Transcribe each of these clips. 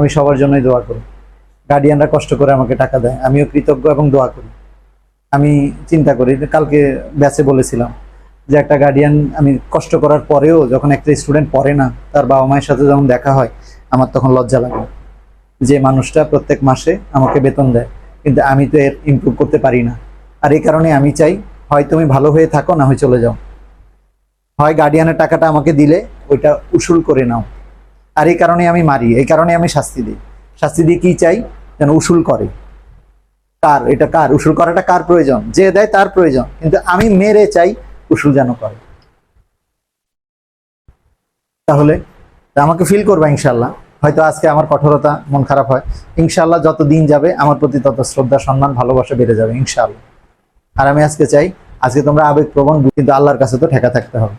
আমি সবার জন্যই দোয়া করি। গার্ডিয়ানরা কষ্ট করে আমাকে টাকা দেয়, আমিও কৃতজ্ঞ এবং দোয়া করি। আমি চিন্তা করি কালকে ব্যাচে বলেছিলাম যে একটা গার্ডিয়ান আমি কষ্ট করার পরেও যখন একটা স্টুডেন্ট পড়ে না, তার বাবা মায়ের সাথে যখন দেখা হয়, আমার তখন লজ্জা লাগে। যে মানুষটা প্রত্যেক মাসে আমাকে বেতন দেয়, কিন্তু আমি তো এর ইমপ্রুভ করতে পারি না। আর এই কারণে আমি চাই, হয় তুমি ভালো হয়ে থাকো, না হয় চলে যাও। হয় গার্ডিয়ানের টাকাটা আমাকে দিলে, ওইটা উসুল করে নাও। আর এই কারণে আমি মারি, এই কারণে আমি শাস্তি দিই। শাস্তি দিয়ে কি চাই? যেন উসুল করে। কার? এটা কার? উসুল করাটা কার প্রয়োজন? যে দেয় তার প্রয়োজন। কিন্তু আমি মেরে চাই উসুল যেন করে। তাহলে আমাকে ফিল করবা ইনশাল্লাহ হয়তো আজকে আমার কঠোরতা, মন খারাপ হয়। ইনশাল্লাহ যত দিন যাবে, আমার প্রতি তত শ্রদ্ধা, সম্মান, ভালোবাসা বেড়ে যাবে ইনশাল্লাহ আর আমি আজকে চাই, আজকে তোমরা আবেগপ্রবণ, কিন্তু আল্লাহর কাছে তো ঠেকা থাকতে হবে।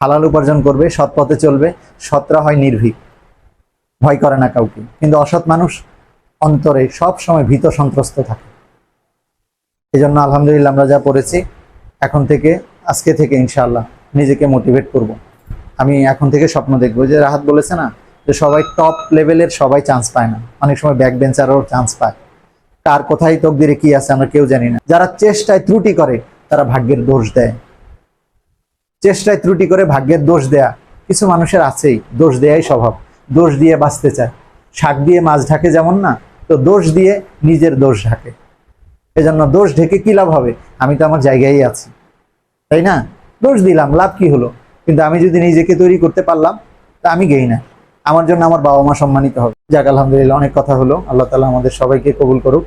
হালাল উপার্জন করবে, সৎ পথে চলবে, সৎরা হয় নির্ভীক। ভয় করে না কাউকে। কিন্তু অসৎ মানুষ অন্তরে সব সময় ভীত সন্ত্রস্ত থাকে। এই জন্য আলহামদুলিল্লাহ আমরা যা পড়েছি, এখন থেকে, আজকে থেকে ইনশাআল্লাহ নিজেকে মোটিভেট করব। আমি এখন থেকে স্বপ্ন দেখব যে রাহাত বলেছে না, যে সবাই টপ লেভেলের সবাই চান্স পায় না। অনেক সময় ব্যাক বেঞ্চারও চান্স পায়। কার কোথায় তকদিরে কি আছে আমরা কেউ জানি না। যারা চেষ্টায় ত্রুটি করে, তারা ভাগ্যের দোষ দেয়। চেষ্টায় ত্রুটি করে ভাগ্যের দোষ দেয়া। কিছু মানুষের আছেই, দোষ দেয়াই স্বভাব। দোষ দিয়ে বাঁচতে চায়। শাক দিয়ে মাছ ঢাকে যেমন না, তো দোষ দিয়ে নিজের দোষ ঢাকে। এজন্য দোষ ঢেকে কি লাভ হবে? আমি তো আমার জায়গায় আছি। তাই না? দোষ দিলাম, লাভ কি হলো? কিন্তু আমি যদি নিজেকে তৈরি করতে পারলাম, তা আমি গেই না। আমার জন্য আমার বাবা মা সম্মানিত হবে। যাক, আলহামদুলিল্লাহ, অনেক কথা হলো। আল্লাহ তালা আমাদের সবাইকে কবুল করুক।